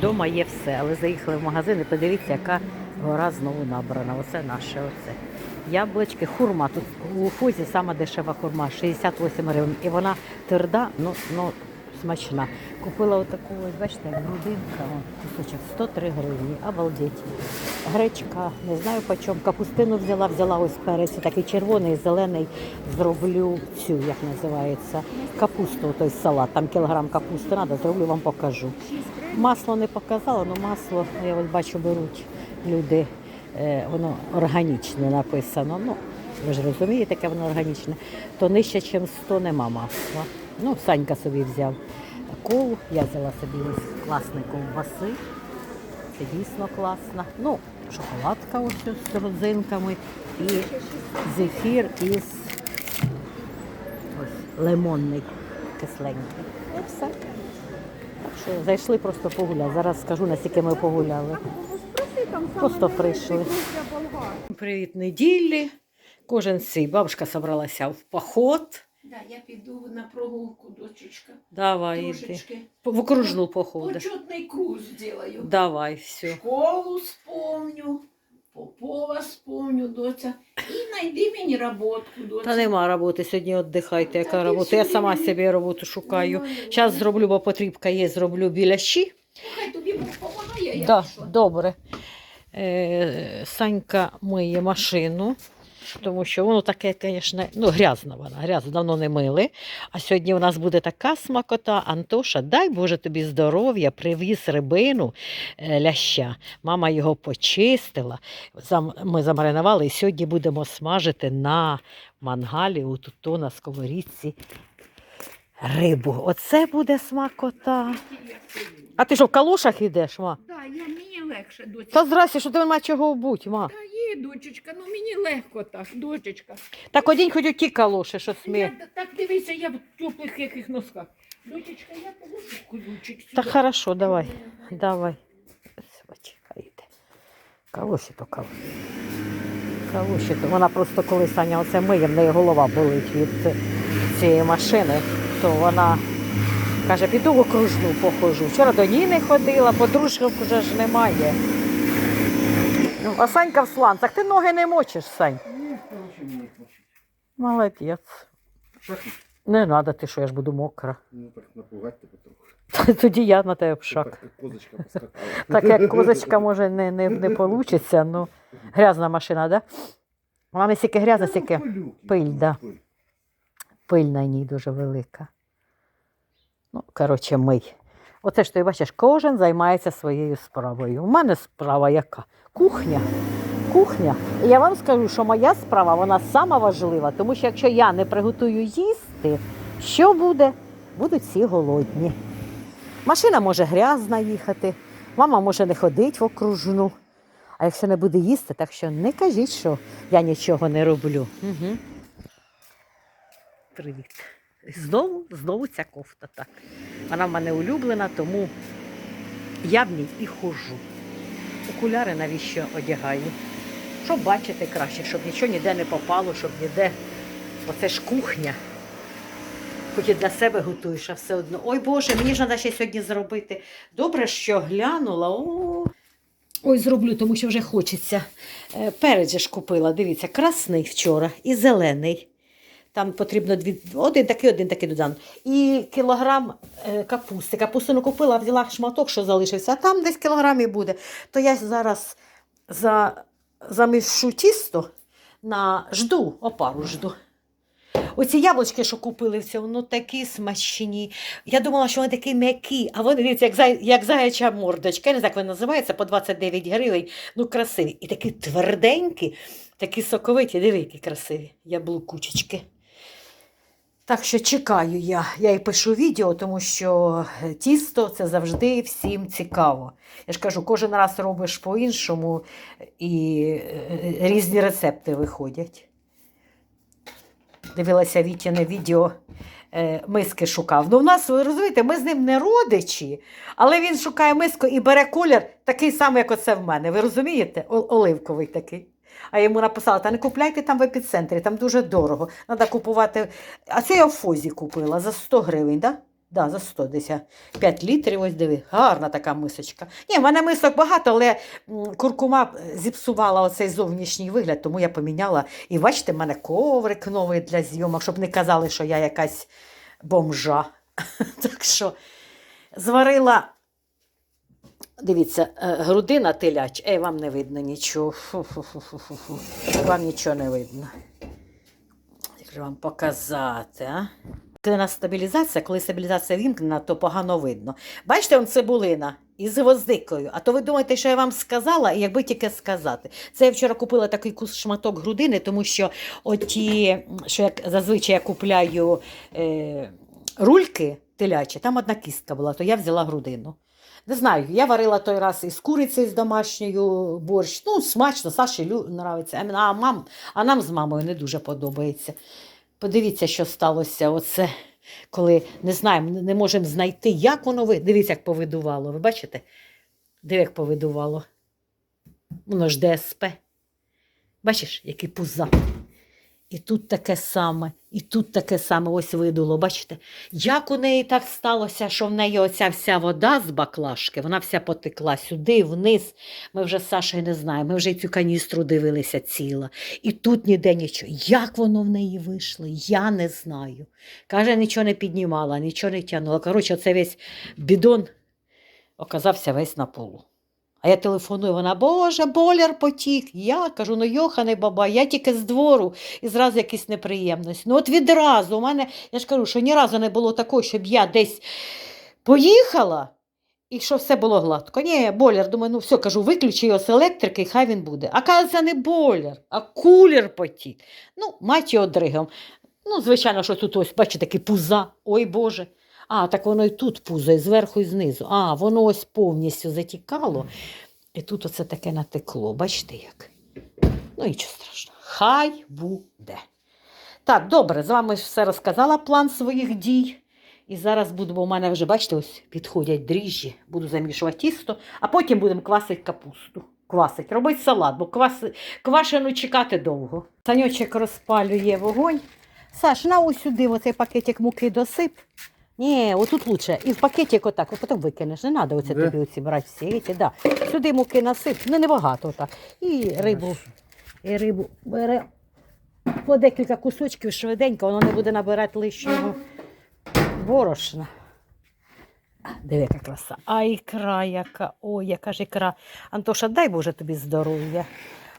Вдома є все, але заїхали в магазин і подивіться, яка гора знову набрана. Оце наше. Оце. Яблучки, хурма. Тут у Фузі сама дешева хурма, 68 гривень. І вона тверда, ну, ну смачна. Купила отаку, ось, бачите, грудинка, кусочок 103 гривні. Обалдеть. Гречка, не знаю по чому. Капустину взяла, взяла ось перець, такий червоний, зелений. Зроблю цю, як називається, капусту, той салат. Там кілограм капусти треба, зроблю, вам покажу. Масло не показала, але масло, я ось бачу, беруть люди. е, Воно органічне написано. Ну, ви ж розумієте, яке воно органічне. То нижче, ніж 100 нема масла. Ну, Санька собі взяв колу, я взяла собі ось класні ковбаси. Це дійсно класно. Ну, шоколадка ось з родзинками і зефір із ось лимонний кисленький. І все. Що зайшли просто погуляти. Зараз скажу, наскільки ми погуляли. Просто прийшли. Привіт неділі. Кожен свій. Бабушка зібралася в поход. Да, я піду на прогулку, дочечка. Давай, іди. В окружну походу. Почетний круз сделаю. Давай, все. Школу вспомню, Попова спомню, доця. І найди мені роботку, доця. Та нема роботи, сьогодні віддихайте, Та яка ти робота. Я собі сама собі роботу шукаю. Ой, Зараз зроблю, бо потрібка є, зроблю біляші. Хай тобі Бог помагає, Да, добре. Е, Санька миє машину, тому що воно таке, звісно, ну, грязна вона, грязна, давно не мили. А сьогодні у нас буде така смакота. Антоша, дай Боже тобі здоров'я, привіз рибину е, ляща. Мама його почистила. Ми замаринували і сьогодні будемо смажити на мангалі, отут на сковорідці рибу. Оце буде смакота. А ти що, в калошах йдеш, ма? Да, я, мені легше, дочечка. Та здрасте, що ти нема чого вбуть, ма. Та є, дочечка, ну мені легко так, дочечка. Так одінь хоч оті калоші, що Я, смі. так дивися, я в теплих яких носках. Дочечка, я положу ключик Та сюди. хорошо, давай, давай. Почекай, йде. Калоші то калоші. Калоші то. Вона просто коли Саня оце миє, в неї голова болить від цієї машини, то вона каже, піду в окружну похожу. Вчора до Ніни ходила, подружок вже ж немає. Ну, а Санька в сланцах. Ти ноги не мочиш, Сань. Ні, не. Молодець. Не треба, ти що, я ж буду мокра. Ну так напугати тебе трохи. Тоді я на тебе пшак. Так, як козочка поскакала. Так як козочка може не, не, не вийде, ну грязна машина, да? Вона не стільки грязна, стільки Ну, пилюки. пиль, да. Пиль. на ній дуже велика. Ну, коротше, мий. Оце ж ти бачиш, кожен займається своєю справою. У мене справа яка? Кухня. Кухня. Я вам скажу, що моя справа вона сама важлива, тому що якщо я не приготую їсти, що буде? Будуть всі голодні. Машина може грязна їхати, мама може не ходить в окружну. А якщо не буде їсти, так що не кажіть, що я нічого не роблю. Угу. Привіт. Знову, знову ця кофта так. Вона в мене улюблена, тому я в ній і ходжу. Окуляри навіщо одягаю? Щоб бачити краще, щоб нічого ніде не попало, щоб ніде. Оце ж кухня. Хоч і для себе готуєш, а все одно. Ой Боже, мені ж треба ще сьогодні зробити. Добре, що глянула. О. Ой, зроблю, тому що вже хочеться. Е, Перець же ж купила, дивіться, красний вчора і зелений. Там потрібно дві, один такий, один такий додан. І кілограм е, капусти. Капустину купила, взяла шматок, що залишився, а там десь кілограм і буде. То я зараз за, замішу тісто на жду, опару жду. Оці яблучки, що купили в цьому, ну такі смачні. Я думала, що вони такі м'які, а вони дивіться, як, зай, як заяча мордочка. Я не знаю, як вони називаються, по 29 гривень. Ну, красиві. І такі тверденькі, такі соковиті, диви, які красиві яблукучечки. Так що чекаю я. Я і пишу відео, тому що е, тісто це завжди всім цікаво. Я ж кажу, кожен раз робиш по-іншому і е, різні рецепти виходять. Дивилася Вітіне відео, е, миски шукав. Ну, в нас, ви розумієте, ми з ним не родичі, але він шукає миску і бере колір такий самий, як оце в мене. Ви розумієте? Оливковий такий. А я йому написала, та не купляйте там в епіцентрі, там дуже дорого. Треба купувати. А це я в Фозі купила за 100 гривень, да? Да, за 100 десь. 5 літрів, ось диви. Гарна така мисочка. Ні, в мене мисок багато, але куркума зіпсувала оцей зовнішній вигляд, тому я поміняла. І бачите, в мене коврик новий для зйомок, щоб не казали, що я якась бомжа. Так що зварила. Дивіться, е, грудина теляч. Ей, вам не видно нічого. Вам нічого не видно. Як же вам показати, а? Коли у нас стабілізація, коли стабілізація вімкнена, то погано видно. Бачите, он цибулина із гвоздикою. А то ви думаєте, що я вам сказала, і якби тільки сказати. Це я вчора купила такий кус шматок грудини, тому що оті, що як зазвичай я купляю е, рульки телячі, там одна кістка була, то я взяла грудину. Не знаю, я варила той раз із курицею з домашньою борщ. Ну, смачно, Саші лю... нравиться. А, мам, а нам з мамою не дуже подобається. Подивіться, що сталося оце, коли не знаємо, не можемо знайти, як воно ви. Дивіться, як повидувало. Ви бачите? Диви, як повидувало. Воно ж ДСП. Бачиш, який пуза. І тут таке саме, і тут таке саме ось видуло. Бачите? Як у неї так сталося, що в неї оця вся вода з баклажки, вона вся потекла сюди, вниз. Ми вже з не знаємо. Ми вже цю каністру дивилися ціла. І тут ніде нічого. Як воно в неї вийшло, я не знаю. Каже, нічого не піднімала, нічого не тягнула. Коротше, оце весь бідон оказався весь на полу. А я телефоную, вона, Боже, боляр потік. Я кажу, ну йоханий баба, я тільки з двору і зразу якісь неприємності. Ну от відразу, у мене, я ж кажу, що ні разу не було такого, щоб я десь поїхала і що все було гладко. Ні, боляр, думаю, ну все, кажу, виключи його з електрики, хай він буде. А каже, не боляр, а кулер потік. Ну, мать його дригом. Ну, звичайно, що тут ось, бачите, такі пуза. Ой Боже. А, так воно і тут пузо, і зверху, і знизу. А, воно ось повністю затікало. І тут оце таке натекло. Бачите як? Ну, нічого страшного. Хай буде. Так, добре, з вами все розказала план своїх дій. І зараз буду, бо мене вже, бачите, ось підходять дріжджі, буду замішувати тісто, а потім будемо квасити капусту. Квасить, робити салат, бо квас... квашену чекати довго. Санючек розпалює вогонь. Саш, на ось сюди оцей пакетик муки досип. Ні, отут лучше. І в пакетик отак, а потім викинеш. Не треба оце Де? тобі оці брати всі. ці, Да. Сюди муки насип, ну небагато так. І рибу, і рибу бере по декілька кусочків швиденько, воно не буде набирати лишнього борошна. Диви, яка краса. А ікра яка, ой, яка ж ікра. Антоша, дай Боже тобі здоров'я.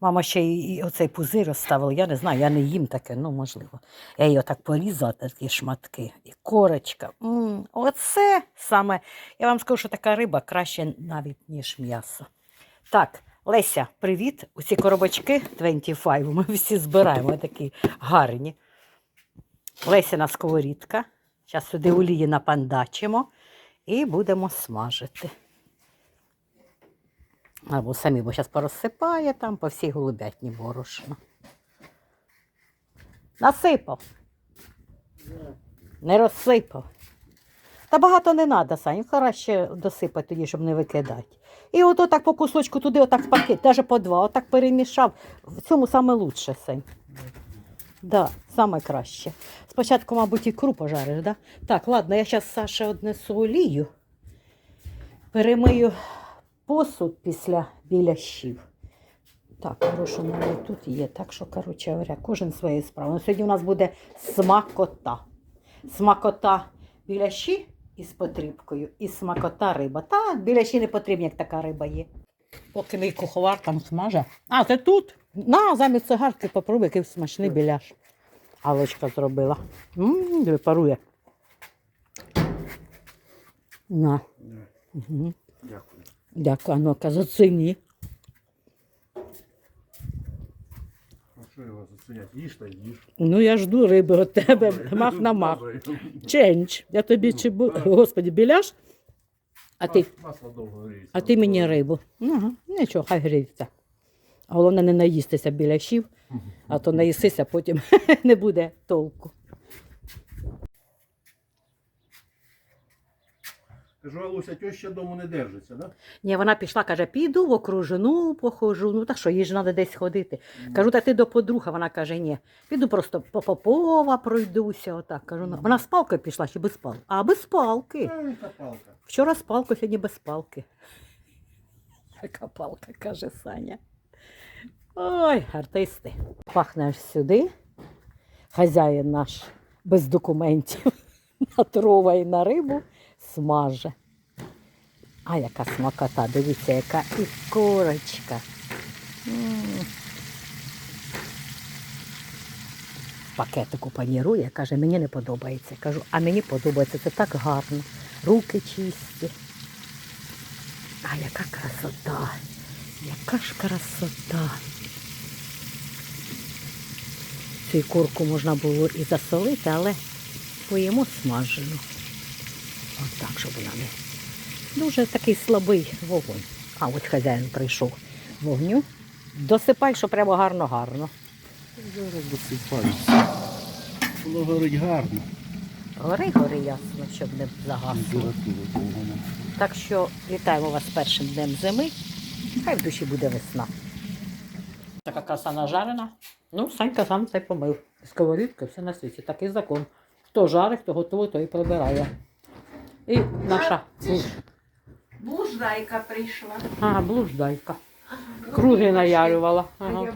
Мама ще і оцей пузир розставила. Я не знаю, я не їм таке, ну можливо. Я її отак порізала, такі шматки. І корочка. м оце саме. Я вам скажу, що така риба краще навіть, ніж м'ясо. Так, Леся, привіт. Усі коробочки 25 ми всі збираємо такі гарні. Лесіна сковорідка. Зараз сюди олії напандачимо і будемо смажити. Або самі, бо зараз порозсипає там по всій голубятні борошно. Насипав. Не розсипав. Та багато не треба, Сань, краще досипати тоді, щоб не викидати. І от отак по кусочку туди, отак в пакет, навіть по два, отак перемішав. В цьому саме лучше, Сань. Да, саме краще. Спочатку, мабуть, ікру пожариш, да? Так, ладно, я зараз Саше однесу олію. Перемию посуд після білящів. Так, хорошо, мене тут є. Так що, коротше говоря, кожен своєю справою. Ну, Сьогодні у нас буде смакота. Смакота білящі із потрібкою і смакота риба. Та білящі не потрібні, як така риба є. Поки мій куховар там смаже. А, це тут. На, замість цигарки попробуй, який смачний біляш. Алочка зробила. Ммм, парує. На. Угу. Дякую. Дякую, ну-ка, зацені. А що його зацінять? Їж та їж. Ну, я жду риби від тебе, мах на мах. Ченч. Я тобі чи бу... Господи, біляш, а ти, Масло довго гріється. а ти мені рибу. Ага, нічого, хай гріється. Головне не наїстися біляшів, а то наїстися, потім не буде толку. Ти ж Валуся, теща дому не держиться, да? Ні, вона пішла, каже, піду в окружину, похожу. Ну так що, їй ж треба десь ходити. Кажу, та ти до подруга. Вона каже, ні, піду просто по Попова пройдуся. Отак. Кажу, «Ну, вона з палкою пішла чи без палки? А без палки. А, яка палка. Вчора з палкою, сьогодні без палки. Яка палка, каже Саня. Ой, артисти. Пахне аж сюди. Хазяїн наш без документів на дрова і на рибу смаже. А яка смакота, дивіться, яка і корочка. Пакетику панірує, каже, мені не подобається. Кажу, а мені подобається, це так гарно. Руки чисті. А яка красота! Яка ж красота! Цю курку можна було і засолити, але поїмо смажену. Отак, щоб вона не. Дуже такий слабий вогонь. А ось хазяїн прийшов вогню. Досипай, що прямо гарно-гарно. Зараз досипаюся. Воно горить гарно. Гори, гори ясно, щоб не загасло. Так що вітаємо вас з першим днем зими. Хай в душі буде весна. Така краса нажарена. Ну, Санька сам це помив. Сковорідка, все на світі. Такий закон. Хто жарить, хто готує, той і прибирає. І наша блуж... Блуждайка прийшла. ага, блуждайка. Круги наярювала. Ага.